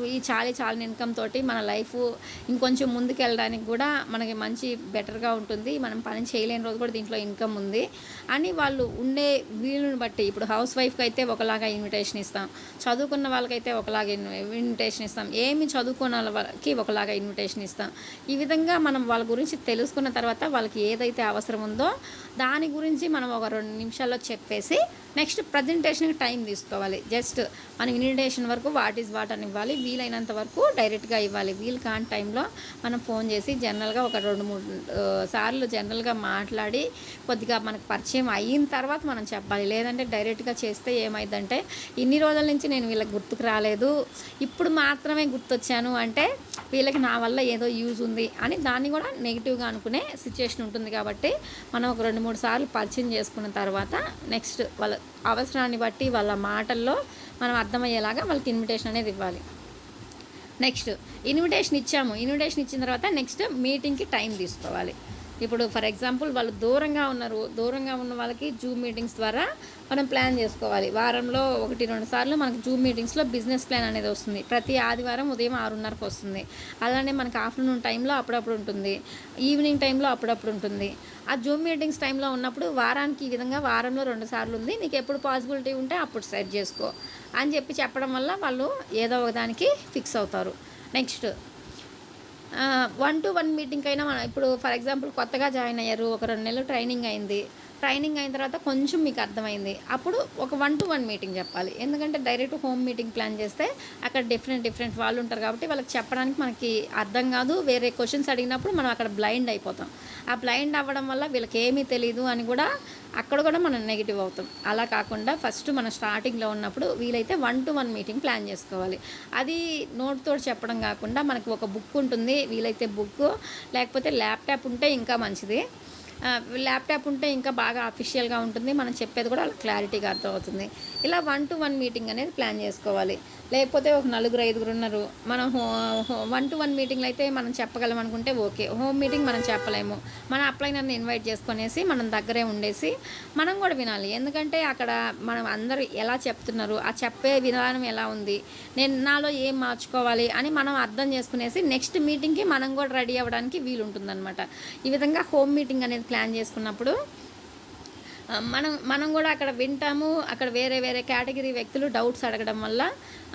ఈ చాలీ చాలని ఇన్కమ్ తోటి మన లైఫ్ ఇంకొంచెం ముందుకు వెళ్ళడానికి కూడా మనకి మంచి బెటర్గా ఉంటుంది. మనం పని చేయలేని రోజు కూడా దీంట్లో ఇన్కమ్ ఉంది. అని వాళ్ళు ఉండే వీలుని బట్టి ఇప్పుడు హౌస్ వైఫ్కి అయితే ఒకలాగా ఇన్విటేషన్ ఇస్తాం. చదువుకున్న వాళ్ళకైతే ఒకలాగా ఇన్విటేషన్ ఇస్తాం. ఏమి చదువుకున్న వాళ్ళకి ఒకలాగా ఇన్విటేషన్ ఇస్తాం. ఈ విధంగా మనం వాళ్ళ గురించి తెలుసుకున్న తర్వాత వాళ్ళకి ఏదైతే అవసరం ఉందో దాని గురించి మనం ఒక రెండు నిమిషాల్లో చెప్పేసి నెక్స్ట్ ప్రజెంటేషన్కి టైం తీసుకోవాలి. జస్ట్ మనం ఇన్విటేషన్ వరకు వాట్ ఈజ్ వాట్ అని ఇవ్వాలి. వీలైనంత వరకు డైరెక్ట్గా ఇవ్వాలి. వీలు కాని టైంలో మనం ఫోన్ చేసి జనరల్గా ఒక రెండు మూడు సార్లు జనరల్గా మాట్లాడి కొద్దిగా మనకు పరిచయం అయిన తర్వాత మనం చెప్పాలి. లేదంటే డైరెక్ట్గా చేస్తే ఏమైందంటే ఇన్ని రోజుల నుంచి నేను వీళ్ళకి గుర్తుకు రాలేదు. ఇప్పుడు మాత్రమే గుర్తొచ్చాను అంటే వీళ్ళకి నా వల్ల ఏదో యూజ్ ఉంది అని దాన్ని కూడా నెగిటివ్గా అనుకునే సిచ్యువేషన్ ఉంటుంది కాబట్టి మనం ఒక రెండు మూడు సార్లు పరిచయం చేసుకున్న తర్వాత నెక్స్ట్ వాళ్ళ అవసరాన్ని బట్టి వాళ్ళ మాటల్లో మనం అర్థమయ్యేలాగా వాళ్ళకి ఇన్విటేషన్ అనేది ఇవ్వాలి. నెక్స్ట్ ఇన్విటేషన్ ఇచ్చాము. ఇన్విటేషన్ ఇచ్చిన తర్వాత నెక్స్ట్ మీటింగ్కి టైం తీసుకోవాలి. ఇప్పుడు ఫర్ ఎగ్జాంపుల్ వాళ్ళు దూరంగా ఉన్నారు దూరంగా ఉన్న వాళ్ళకి జూమ్ మీటింగ్స్ ద్వారా మనం ప్లాన్ చేసుకోవాలి. వారంలో ఒకటి రెండు సార్లు మనకి జూమ్ మీటింగ్స్లో బిజినెస్ ప్లాన్ అనేది వస్తుంది. ప్రతి ఆదివారం ఉదయం ఆరున్నరకు వస్తుంది. అలానే మనకు ఆఫ్టర్నూన్ టైంలో అప్పుడప్పుడు ఉంటుంది. ఈవినింగ్ టైంలో అప్పుడప్పుడు ఉంటుంది. ఆ జూమ్ మీటింగ్స్ టైంలో ఉన్నప్పుడు వారానికి ఈ విధంగా వారంలో రెండు సార్లు ఉంది. నీకు ఎప్పుడు పాసిబిలిటీ ఉంటే అప్పుడు సెట్ చేసుకో అని చెప్పి చెప్పడం వల్ల వాళ్ళు ఏదో ఒక దానికి ఫిక్స్ అవుతారు. Next one to one meeting అయినా మనం ఇప్పుడు ఫర్ ఎగ్జాంపుల్ కొత్తగా జాయిన్ అయ్యారు ఒక రెండు నెలలు ట్రైనింగ్ అయింది. ట్రైనింగ్ అయిన తర్వాత కొంచెం మీకు అర్థమైంది. అప్పుడు ఒక వన్ టు వన్ మీటింగ్ చెప్పాలి. ఎందుకంటే డైరెక్ట్ హోమ్ మీటింగ్ ప్లాన్ చేస్తే అక్కడ డిఫరెంట్ డిఫరెంట్ వాళ్ళు ఉంటారు కాబట్టి వాళ్ళకి చెప్పడానికి మనకి అర్థం కాదు. వేరే క్వశ్చన్స్ అడిగినప్పుడు మనం అక్కడ బ్లైండ్ అయిపోతాం. ఆ బ్లైండ్ అవ్వడం వల్ల వీళ్ళకి ఏమీ తెలియదు అని కూడా అక్కడ కూడా మనం నెగిటివ్ అవుతాం. అలా కాకుండా ఫస్ట్ మనం స్టార్టింగ్లో ఉన్నప్పుడు వీలైతే one to one meeting plan చేసుకోవాలి. అది నోట్తో చెప్పడం కాకుండా మనకి ఒక బుక్ ఉంటుంది. వీలైతే బుక్ లేకపోతే ల్యాప్టాప్ ఉంటే ఇంకా మంచిది. ల్యాప్టాప్ ఉంటే ఇంకా బాగా అఫీషియల్గా ఉంటుంది. మనం చెప్పేది కూడా వాళ్ళకి క్లారిటీగా అర్థమవుతుంది. ఇలా వన్ టు వన్ మీటింగ్ అనేది ప్లాన్ చేసుకోవాలి. లేకపోతే ఒక నలుగురు ఐదుగురు ఉన్నారు. మనం హో వన్ టు వన్ మీటింగ్లో అయితే మనం చెప్పగలం అనుకుంటే ఓకే. హోమ్ మీటింగ్ మనం చెప్పలేము. మన అప్లైనర్ని ఇన్వైట్ చేసుకునేసి మనం దగ్గరే ఉండేసి మనం కూడా వినాలి. ఎందుకంటే అక్కడ మనం అందరూ ఎలా చెప్తున్నారు ఆ చెప్పే విధానం ఎలా ఉంది నేను నాలో ఏం మార్చుకోవాలి అని మనం అర్థం చేసుకునేసి నెక్స్ట్ మీటింగ్కి మనం కూడా రెడీ అవ్వడానికి వీలుంటుందన్నమాట. ఈ విధంగా హోమ్ మీటింగ్ అనేది ప్లాన్ చేసుకున్నప్పుడు మనం మనం కూడా అక్కడ వింటాము. అక్కడ వేరే వేరే కేటగిరీ వ్యక్తులు డౌట్స్ అడగడం వల్ల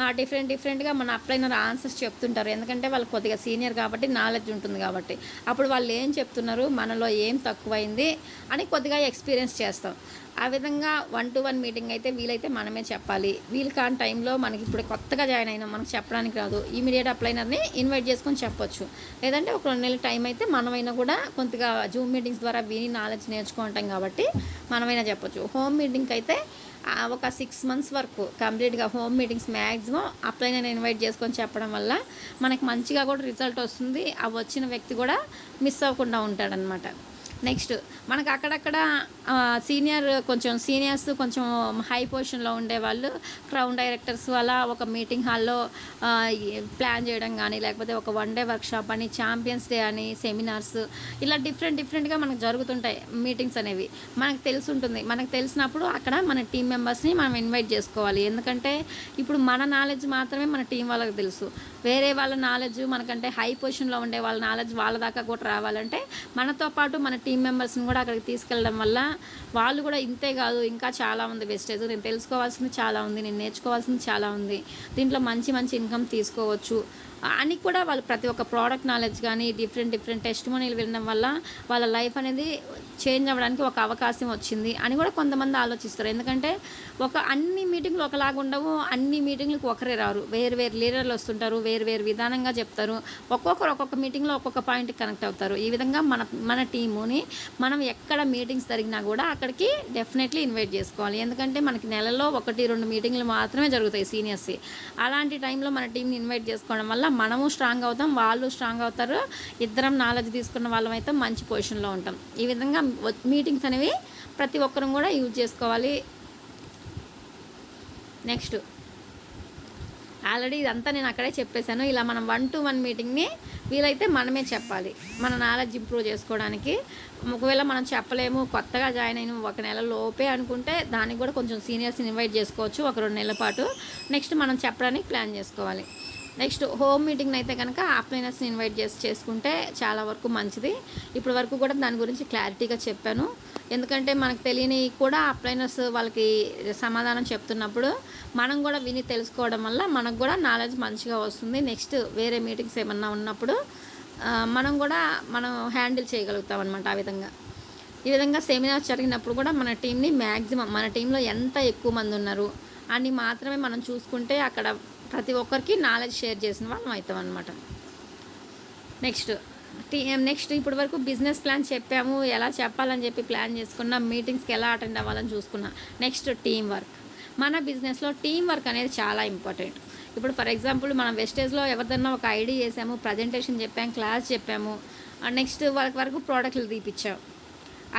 డిఫరెంట్ డిఫరెంట్గా మన అప్లైనర్ ఆన్సర్స్ చెప్తుంటారు. ఎందుకంటే వాళ్ళు కొద్దిగా సీనియర్ కాబట్టి నాలెడ్జ్ ఉంటుంది కాబట్టి. అప్పుడు వాళ్ళు ఏం చెప్తున్నారు? మనలో ఏం తక్కువైంది? అని కొద్దిగా ఎక్స్పీరియన్స్ చేస్తాం. ఆ విధంగా వన్ టు వన్ మీటింగ్ అయితే వీలైతే మనమే చెప్పాలి. వీలు కాని టైంలో మనకి ఇప్పుడు కొత్తగా జాయిన్ అయినా మనకు చెప్పడానికి రాదు. ఇమీడియట్ అప్లైనర్ని ఇన్వైట్ చేసుకొని చెప్పొచ్చు. లేదంటే ఒక రెండు నెలల టైం అయితే మనమైనా కూడా కొద్దిగా జూమ్ మీటింగ్స్ ద్వారా విని నాలెడ్జ్ నేర్చుకుంటాం కాబట్టి మనమైనా చెప్పొచ్చు. హోమ్ మీటింగ్కి అయితే ఒక సిక్స్ మంత్స్ వరకు కంప్లీట్గా home meetings maximum upliner invite చేసుకొని చెప్పడం వల్ల మనకి మంచిగా కూడా రిజల్ట్ వస్తుంది. ఆ వచ్చిన వ్యక్తి కూడా మిస్ అవ్వకుండా ఉంటాడనమాట నెక్స్ట్ మనకు అక్కడక్కడ సీనియర్ కొంచెం సీనియర్స్ కొంచెం హై పొజిషన్లో ఉండేవాళ్ళు క్రౌన్ డైరెక్టర్స్ అలా ఒక మీటింగ్ హాల్లో ప్లాన్ చేయడం కానీ లేకపోతే ఒక వన్ డే వర్క్షాప్ అని ఛాంపియన్స్ డే అని సెమినార్స్ ఇలా డిఫరెంట్ డిఫరెంట్గా మనకు జరుగుతుంటాయి మీటింగ్స్ అనేవి. మనకు తెలిసి ఉంటుంది మనకు తెలిసినప్పుడు అక్కడ మన టీం మెంబర్స్ని మనం ఇన్వైట్ చేసుకోవాలి. ఎందుకంటే ఇప్పుడు మన నాలెడ్జ్ మాత్రమే మన టీం వాళ్ళకి తెలుసు. వేరే వాళ్ళ నాలెడ్జ్ మనకంటే హై పొజిషన్లో ఉండే వాళ్ళ నాలెడ్జ్ వాళ్ళ దాకా కూడా రావాలంటే మనతో పాటు మన టీం మెంబర్స్ని కూడా అక్కడికి తీసుకెళ్ళడం వల్ల వాళ్ళు కూడా ఇంతే కాదు ఇంకా చాలా ఉంది వెస్టేజ్ నేను తెలుసుకోవాల్సింది చాలా ఉంది నేను నేర్చుకోవాల్సింది చాలా ఉంది. దీంట్లో మంచి మంచి ఇన్కమ్ తీసుకోవచ్చు. అని కూడా వాళ్ళు ప్రతి ఒక్క ప్రోడక్ట్ నాలెడ్జ్ కానీ డిఫరెంట్ డిఫరెంట్ టెస్ట్ మనీలు వినడం వల్ల వాళ్ళ లైఫ్ అనేది చేంజ్ అవ్వడానికి ఒక అవకాశం వచ్చింది అని కూడా కొంతమంది ఆలోచిస్తారు. ఎందుకంటే ఒక అన్ని మీటింగ్లు ఒకలాగా ఉండవు. అన్ని మీటింగ్లకు ఒకరే రారు. వేరు వేరు లీడర్లు వస్తుంటారు. వేరు వేరు విధానంగా చెప్తారు. ఒక్కొక్కరు ఒక్కొక్క మీటింగ్లో ఒక్కొక్క పాయింట్కి కనెక్ట్ అవుతారు. ఈ విధంగా మన మన టీముని మనం ఎక్కడ మీటింగ్స్ జరిగినా కూడా అక్కడికి డెఫినెట్లీ ఇన్వైట్ చేసుకోవాలి. ఎందుకంటే మనకి నెలలో ఒకటి రెండు మీటింగ్లు మాత్రమే జరుగుతాయి సీనియర్స్ అలాంటి టైంలో మన టీంని ఇన్వైట్ చేసుకోవడం వల్ల మనము స్ట్రాంగ్ అవుతాం. వాళ్ళు స్ట్రాంగ్ అవుతారు. ఇద్దరం నాలెడ్జ్ తీసుకున్న వాళ్ళం అయితే మంచి పొజిషన్లో ఉంటాం. ఈ విధంగా మీటింగ్స్ అనేవి ప్రతి ఒక్కరం కూడా యూజ్ చేసుకోవాలి. నెక్స్ట్. ఆల్రెడీ ఇదంతా నేను అక్కడే చెప్పేశాను. ఇలా మనం వన్ టు వన్ మీటింగ్ని వీలైతే మనమే చెప్పాలి. మన నాలెడ్జ్ ఇంప్రూవ్ చేసుకోవడానికి. ఒకవేళ మనం చెప్పలేము కొత్తగా జాయిన్ అయిన ఒక నెల లోపే అనుకుంటే దానికి కూడా కొంచెం సీనియర్స్ని ఇన్వైట్ చేసుకోవచ్చు ఒక రెండు నెలల పాటు. నెక్స్ట్ మనం చెప్పడానికి ప్లాన్ చేసుకోవాలి. నెక్స్ట్ హోమ్ మీటింగ్ అయితే కనుక ఆఫ్లైనర్స్ని ఇన్వైట్ చేసి చేసుకుంటే చాలా వరకు మంచిది. ఇప్పటి వరకు కూడా దాని గురించి క్లారిటీగా చెప్పాను. ఎందుకంటే మనకు తెలియని కూడా అప్లైనర్స్ వాళ్ళకి సమాధానం చెప్తున్నప్పుడు మనం కూడా విని తెలుసుకోవడం వల్ల మనకు కూడా నాలెడ్జ్ మంచిగా వస్తుంది. నెక్స్ట్ వేరే మీటింగ్స్ ఏమన్నా ఉన్నప్పుడు మనం కూడా మనం హ్యాండిల్ చేయగలుగుతాం అనమాట ఆ విధంగా. ఈ విధంగా సెమినార్స్ జరిగినప్పుడు కూడా మన టీంని మ్యాక్సిమం మన టీంలో ఎంత ఎక్కువ మంది ఉన్నారు అని మాత్రమే మనం చూసుకుంటే అక్కడ ప్రతి ఒక్కరికి నాలెడ్జ్ షేర్ చేసిన వాళ్ళం అవుతాం అనమాట నెక్స్ట్ నెక్స్ట్ ఇప్పటి వరకు బిజినెస్ ప్లాన్ చెప్పాము. ఎలా చెప్పాలని చెప్పి ప్లాన్ చేసుకున్నాం. మీటింగ్స్కి ఎలా అటెండ్ అవ్వాలని చూసుకున్నాం. Next team work. మన బిజినెస్లో టీం వర్క్ అనేది చాలా ఇంపార్టెంట్. ఇప్పుడు ఫర్ ఎగ్జాంపుల్ మనం వెస్టేజ్లో ఎవరిదన్నా ఒక ఐడి చేసాము ప్రజెంటేషన్ చెప్పాము క్లాస్ చెప్పాము. నెక్స్ట్ వాళ్ళకి వరకు ప్రోడక్ట్లు తీపిచ్చాము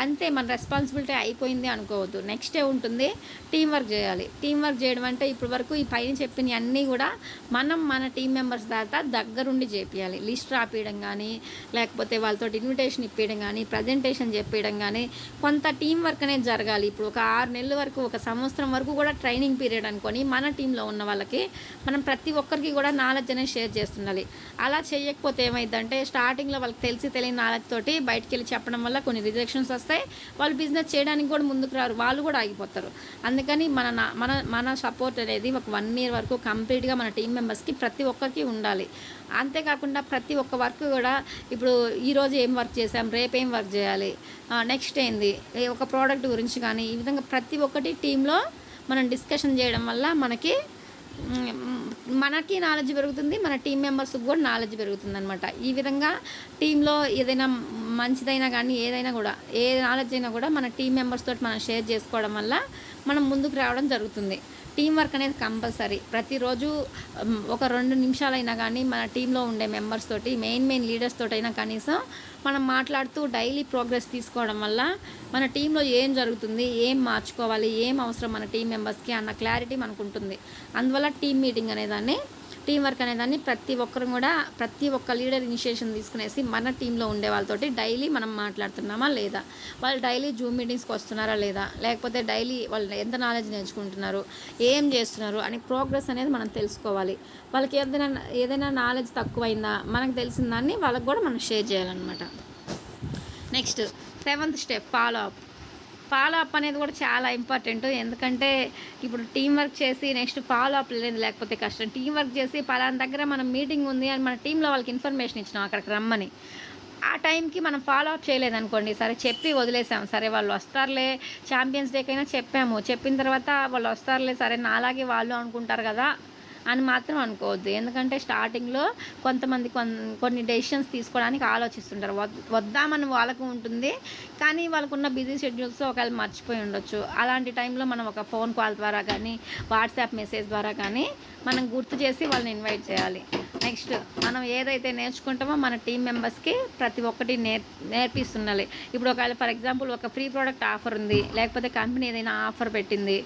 అంతే మన రెస్పాన్సిబిలిటీ అయిపోయింది అనుకోవద్దు. నెక్స్ట్ ఏ ఉంటుంది టీం వర్క్ చేయాలి. టీం వర్క్ చేయడం అంటే ఇప్పటి వరకు ఈ పైన చెప్పిన అన్నీ కూడా మనం మన టీం మెంబర్స్ దాకా దగ్గరుండి చేపియాలి. లిస్ట్ రాపియడం కానీ లేకపోతే వాళ్ళతో ఇన్విటేషన్ ఇప్పించడం కానీ ప్రజెంటేషన్ చెప్పేయడం కానీ కొంత టీం వర్క్ అనేది జరగాలి. ఇప్పుడు ఒక ఆరు నెలల వరకు ఒక సంవత్సరం వరకు కూడా ట్రైనింగ్ పీరియడ్ అనుకొని మన టీంలో ఉన్న వాళ్ళకి మనం ప్రతి ఒక్కరికి కూడా నాలెడ్జ్ అనేది షేర్ చేస్తుండాలి. అలా చేయకపోతే ఏమైందంటే స్టార్టింగ్లో వాళ్ళకి తెలిసి తెలియని నాలెడ్జ్ తోటి బయటికి వెళ్ళి చెప్పడం వల్ల కొన్ని రిజెక్షన్స్ వస్తాయి. వాళ్ళు బిజినెస్ చేయడానికి కూడా ముందుకు రారు. వాళ్ళు కూడా ఆగిపోతారు. అందుకని మన నా- మన మన సపోర్ట్ అనేది ఒక వన్ ఇయర్ వరకు కంప్లీట్గా మన టీం మెంబర్స్కి ప్రతి ఒక్కరికి ఉండాలి. అంతేకాకుండా ప్రతి ఒక్క వర్క్ కూడా ఇప్పుడు ఈరోజు ఏం వర్క్ చేసాం రేపు ఏం వర్క్ చేయాలి? నెక్స్ట్ ఏంది? ఒక ప్రోడక్ట్ గురించి కానీ ఈ విధంగా ప్రతి ఒక్కటి టీంలో మనం డిస్కషన్ చేయడం వల్ల మనకి మనకి నాలెడ్జ్ పెరుగుతుంది మన టీం మెంబర్స్కి కూడా నాలెడ్జ్ పెరుగుతుంది అనమాట ఈ విధంగా టీంలో ఏదైనా మంచిదైనా కానీ ఏదైనా కూడా ఏ నాలెడ్జ్ అయినా కూడా మన టీం మెంబర్స్ తోటి మనం షేర్ చేసుకోవడం వల్ల మనం ముందుకు రావడం జరుగుతుంది. టీం వర్క్ అనేది కంపల్సరీ. ప్రతిరోజు ఒక రెండు నిమిషాలైనా కానీ మన టీంలో ఉండే మెంబర్స్ తోటి మెయిన్ మెయిన్ లీడర్స్ తోటి అయినా కనీసం మనం మాట్లాడుతూ డైలీ ప్రోగ్రెస్ తీసుకోవడం వల్ల మన టీంలో ఏం జరుగుతుంది ఏం మార్చుకోవాలి ఏం అవసరం మన టీం మెంబర్స్కి అన్న క్లారిటీ మనకు ఉంటుంది అందువల్ల టీం మీటింగ్ అనేదాన్ని టీం వర్క్ అనేదాన్ని ప్రతి ఒక్కరు కూడా ప్రతి ఒక్క లీడర్ ఇనిషియేషన్ తీసుకునేసి మన టీంలో ఉండే వాళ్ళతోటి డైలీ మనం మాట్లాడుతున్నామా లేదా? వాళ్ళు డైలీ జూమ్ మీటింగ్స్కి వస్తున్నారా లేదా? లేకపోతే డైలీ వాళ్ళు ఎంత నాలెడ్జ్ నేర్చుకుంటున్నారు? ఏం చేస్తున్నారు? అని ప్రోగ్రెస్ అనేది మనం తెలుసుకోవాలి. వాళ్ళకి ఏదైనా ఏదైనా నాలెడ్జ్ తక్కువైందా? మనకు తెలిసిన దాన్ని వాళ్ళకి కూడా మనం షేర్ చేయాలన్నమాట. Next seventh step follow up. Follow up అనేది కూడా చాలా ఇంపార్టెంట్ ఎందుకంటే ఇప్పుడు టీం వర్క్ చేసి నెక్స్ట్ ఫాలో అప్ లేదు లేకపోతే కష్టం. టీం వర్క్ చేసి పలానా దగ్గర మనం మీటింగ్ ఉంది అని మన టీంలో వాళ్ళకి ఇన్ఫర్మేషన్ ఇచ్చినాం అక్కడికి రమ్మని. ఆ టైంకి మనం ఫాలో అప్ చేయలేదనుకోండి సరే చెప్పి వదిలేసాం. సరే వాళ్ళు వస్తారులే ఛాంపియన్స్ డేకైనా చెప్పాము. చెప్పిన తర్వాత వాళ్ళు వస్తారులే సరే నాలాగే వాళ్ళు అనుకుంటారు కదా. అని మాత్రం అనుకోవద్దు. ఎందుకంటే స్టార్టింగ్లో కొంతమంది కొన్ కొన్ని డెసిషన్స్ తీసుకోవడానికి ఆలోచిస్తుంటారు. వద్దామని వాళ్ళకు ఉంటుంది కానీ వాళ్ళకున్న బిజీ షెడ్యూల్స్ ఒకవేళ మర్చిపోయి ఉండొచ్చు. అలాంటి టైంలో మనం ఒక ఫోన్ కాల్ ద్వారా కానీ వాట్సాప్ మెసేజ్ ద్వారా కానీ మనం గుర్తు చేసి వాళ్ళని ఇన్వైట్ చేయాలి. నెక్స్ట్ మనం ఏదైతే నేర్చుకుంటామో మన టీం మెంబర్స్కి ప్రతి ఒక్కటి నేర్ నేర్పిస్తుండాలి ఇప్పుడు ఒకవేళ ఫర్ ఎగ్జాంపుల్ ఒక ఫ్రీ ప్రోడక్ట్ ఆఫర్ ఉంది లేకపోతే కంపెనీ ఏదైనా ఆఫర్ పెట్టింది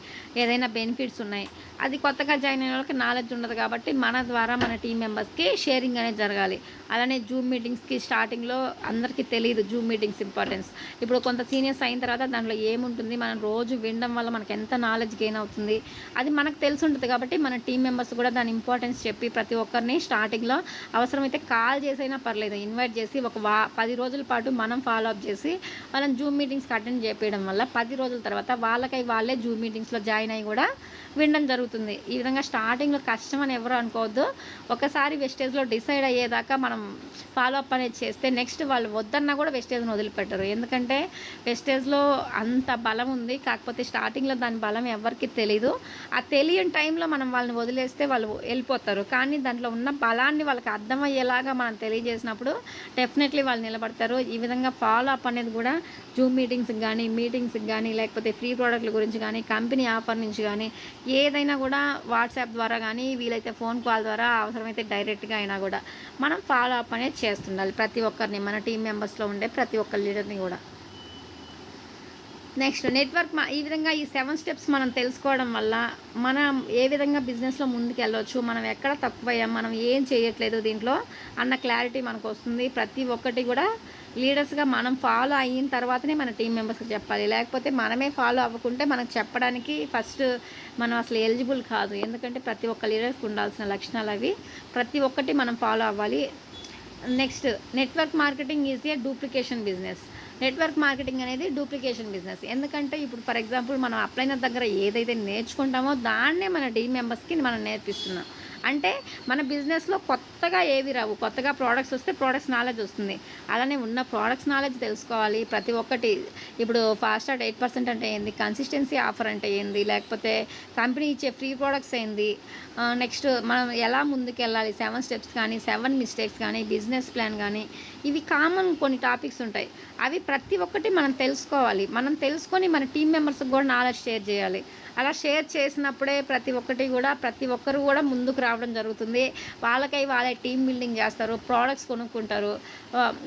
ఏదైనా బెనిఫిట్స్ ఉన్నాయి అది కొత్తగా జాయిన్ అయిన వాళ్ళకి నాలెడ్జ్ ఉండదు కాబట్టి మన ద్వారా మన టీం మెంబర్స్కి షేరింగ్ అనేది జరగాలి. అలానే జూమ్ మీటింగ్స్కి స్టార్టింగ్లో అందరికీ తెలియదు జూమ్ మీటింగ్స్ ఇంపార్టెన్స్ ఇప్పుడు కొంత సీనియర్స్ అయిన తర్వాత దాంట్లో ఏముంటుంది? మనం రోజు వినడం వల్ల మనకు ఎంత నాలెడ్జ్ గెయిన్ అవుతుంది? అది మనకు తెలిసి ఉంటుంది కాబట్టి మన టీం మెంబర్స్ కూడా దాని ఇంపార్టెన్స్ చెప్పి ప్రతి ఒక్కరిని స్టార్ట్ స్టార్టింగ్లో అవసరమైతే కాల్ చేసైనా పర్లేదు. ఇన్వైట్ చేసి ఒక వా పది రోజుల పాటు మనం ఫాలో అప్ చేసి వాళ్ళని జూమ్ మీటింగ్స్కి అటెండ్ చేయడం వల్ల పది రోజుల తర్వాత వాళ్ళకై వాళ్ళే జూమ్ మీటింగ్స్లో జాయిన్ అయ్యి కూడా వినడం జరుగుతుంది. ఈ విధంగా స్టార్టింగ్లో కష్టం అని ఎవరు అనుకోవద్దు. ఒకసారి వెస్టేజ్లో డిసైడ్ అయ్యేదాకా మనం ఫాలో అప్ అనేది చేస్తే నెక్స్ట్ వాళ్ళు వద్దన్నా కూడా వెస్టేజ్ని వదిలిపెట్టరు. ఎందుకంటే వెస్టేజ్లో అంత బలం ఉంది. కాకపోతే స్టార్టింగ్లో దాని బలం ఎవరికి తెలీదు. ఆ తెలియని టైంలో మనం వాళ్ళని వదిలేస్తే వాళ్ళు వెళ్ళిపోతారు. కానీ దాంట్లో ఉన్న బలాన్ని వాళ్ళకి అర్థమయ్యేలాగా మనం తెలియజేసినప్పుడు డెఫినెట్లీ వాళ్ళు నిలబడతారు. ఈ విధంగా ఫాలో అప్ అనేది కూడా జూమ్ మీటింగ్స్కి కానీ మీటింగ్స్కి కానీ లేకపోతే ఫ్రీ ప్రోడక్ట్ల గురించి కానీ కంపెనీ ఆఫర్ నుంచి కానీ ఏదైనా కూడా వాట్సాప్ ద్వారా కానీ వీలైతే ఫోన్ కాల్ ద్వారా అవసరమైతే డైరెక్ట్గా అయినా కూడా మనం ఫాలో అప్ అనేది చేస్తుండాలి. ప్రతి ఒక్కరిని మన టీం మెంబర్స్లో ఉండే ప్రతి ఒక్క లీడర్ని కూడా. నెక్స్ట్ నెట్వర్క్ ఈ విధంగా ఈ సెవెన్ స్టెప్స్ మనం తెలుసుకోవడం వల్ల మనం ఏ విధంగా బిజినెస్లో ముందుకు వెళ్ళొచ్చు మనం ఎక్కడ తక్కువయ్యాం మనం ఏం చేయట్లేదు దీంట్లో అన్న క్లారిటీ మనకు వస్తుంది ప్రతి ఒక్కటి కూడా లీడర్స్గా మనం ఫాలో అయిన తర్వాతనే మన టీం మెంబర్స్కి చెప్పాలి. లేకపోతే మనమే ఫాలో అవ్వకుంటే మనకు చెప్పడానికి ఫస్ట్ మనం అసలు ఎలిజిబుల్ కాదు. ఎందుకంటే ప్రతి ఒక్క లీడర్స్కి ఉండాల్సిన లక్షణాలు అవి. ప్రతి ఒక్కటి మనం ఫాలో అవ్వాలి. Next network marketing is a duplication business. Network marketing అనేది డూప్లికేషన్ బిజినెస్ ఎందుకంటే ఇప్పుడు ఫర్ ఎగ్జాంపుల్ మనం అప్లైన దగ్గర ఏదైతే నేర్చుకుంటామో దాన్నే మన టీం మెంబర్స్కి మనం నేర్పిస్తున్నాం. అంటే మన బిజినెస్లో కొత్తగా ఏవి రావు. కొత్తగా ప్రోడక్ట్స్ వస్తే ప్రోడక్ట్స్ నాలెడ్జ్ వస్తుంది. అలానే ఉన్న ప్రోడక్ట్స్ నాలెడ్జ్ తెలుసుకోవాలి. ప్రతి ఒక్కటి ఇప్పుడు ఫాస్ట్ ఆర్ట్ ఎయిట్ పర్సెంట్ అంటే ఏంది? కన్సిస్టెన్సీ ఆఫర్ అంటే ఏంది? లేకపోతే కంపెనీ ఇచ్చే ఫ్రీ ప్రోడక్ట్స్ ఏంది? నెక్స్ట్ మనం ఎలా ముందుకెళ్ళాలి? సెవెన్ స్టెప్స్ కానీ సెవెన్ మిస్టేక్స్ కానీ బిజినెస్ ప్లాన్ కానీ ఇవి కామన్ కొన్ని టాపిక్స్ ఉంటాయి. అవి ప్రతి ఒక్కటి మనం తెలుసుకోవాలి. మనం తెలుసుకొని మన టీం మెంబర్స్కి కూడా నాలెడ్జ్ షేర్ చేయాలి. అలా షేర్ చేసినప్పుడే ప్రతి ఒక్కటి కూడా ప్రతి ఒక్కరు కూడా ముందుకు రావడం జరుగుతుంది. వాళ్ళకై వాళ్ళే టీం బిల్డింగ్ చేస్తారు ప్రోడక్ట్స్ కొనుక్కుంటారు.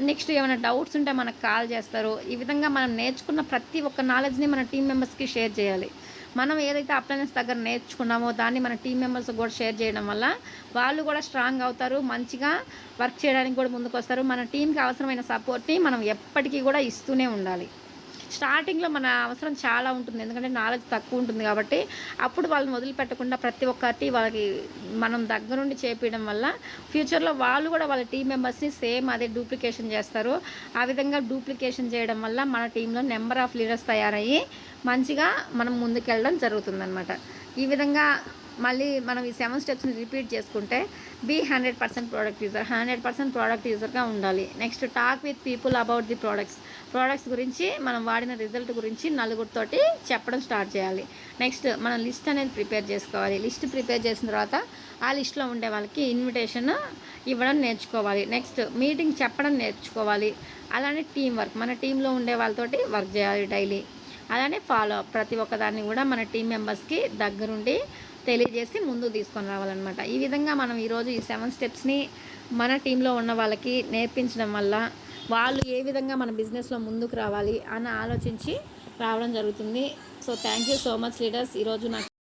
నెక్స్ట్ ఏమైనా డౌట్స్ ఉంటే మనకు కాల్ చేస్తారు. ఈ విధంగా మనం నేర్చుకున్న ప్రతి ఒక్క నాలెడ్జ్ని మన టీం మెంబర్స్కి షేర్ చేయాలి. మనం ఏదైతే అప్లయన్స్ దగ్గర నేర్చుకున్నామో దాన్ని మన టీం మెంబర్స్ కూడా షేర్ చేయడం వల్ల వాళ్ళు కూడా స్ట్రాంగ్ అవుతారు మంచిగా వర్క్ చేయడానికి కూడా ముందుకు వస్తారు మన టీంకి అవసరమైన సపోర్ట్ని మనం ఎప్పటికీ కూడా ఇస్తూనే ఉండాలి. స్టార్టింగ్లో మన అవసరం చాలా ఉంటుంది. ఎందుకంటే నాలెడ్జ్ తక్కువ ఉంటుంది కాబట్టి అప్పుడు వాళ్ళని వదిలిపెట్టకుండా ప్రతి ఒక్కటి వాళ్ళకి మనం దగ్గరుండి చేపించడం వల్ల ఫ్యూచర్లో వాళ్ళు కూడా వాళ్ళ టీం మెంబర్స్ని సేమ్ అదే డూప్లికేషన్ చేస్తారు. ఆ విధంగా డూప్లికేషన్ చేయడం వల్ల మన టీంలో నెంబర్ ఆఫ్ లీడర్స్ తయారయ్యి మంచిగా మనం ముందుకెళ్ళడం జరుగుతుందన్నమాట. ఈ విధంగా మళ్ళీ మనం ఈ సెవెన్ స్టెప్స్ని రిపీట్ చేసుకుంటే be hundred percent product user hundred percent product యూజర్గా ఉండాలి. Next talk with people about the products products గురించి మనం వాడిన రిజల్ట్ గురించి నలుగురితోటి చెప్పడం స్టార్ట్ చేయాలి. నెక్స్ట్ మనం లిస్ట్ అనేది ప్రిపేర్ చేసుకోవాలి. లిస్ట్ ప్రిపేర్ చేసిన తర్వాత ఆ లిస్ట్లో ఉండే వాళ్ళకి ఇన్విటేషన్ ఇవ్వడం నేర్చుకోవాలి. నెక్స్ట్ మీటింగ్ చెప్పడం నేర్చుకోవాలి. అలానే టీం వర్క్ మన టీంలో ఉండే వాళ్ళతోటి వర్క్ చేయాలి డైలీ అలానే ఫాలో ప్రతి ఒక్కదాన్ని కూడా మన టీం మెంబర్స్కి దగ్గరుండి తెలియజేసి ముందు తీసుకొని రావాలన్నమాట. ఈ విధంగా మనం ఈరోజు ఈ సెవెన్ స్టెప్స్ని మన టీంలో ఉన్న వాళ్ళకి నేర్పించడం వల్ల వాళ్ళు ఏ విధంగా మన బిజినెస్లో ముందుకు రావాలి అని ఆలోచించి రావడం జరుగుతుంది. So thank you so much leaders ఈరోజు నాకు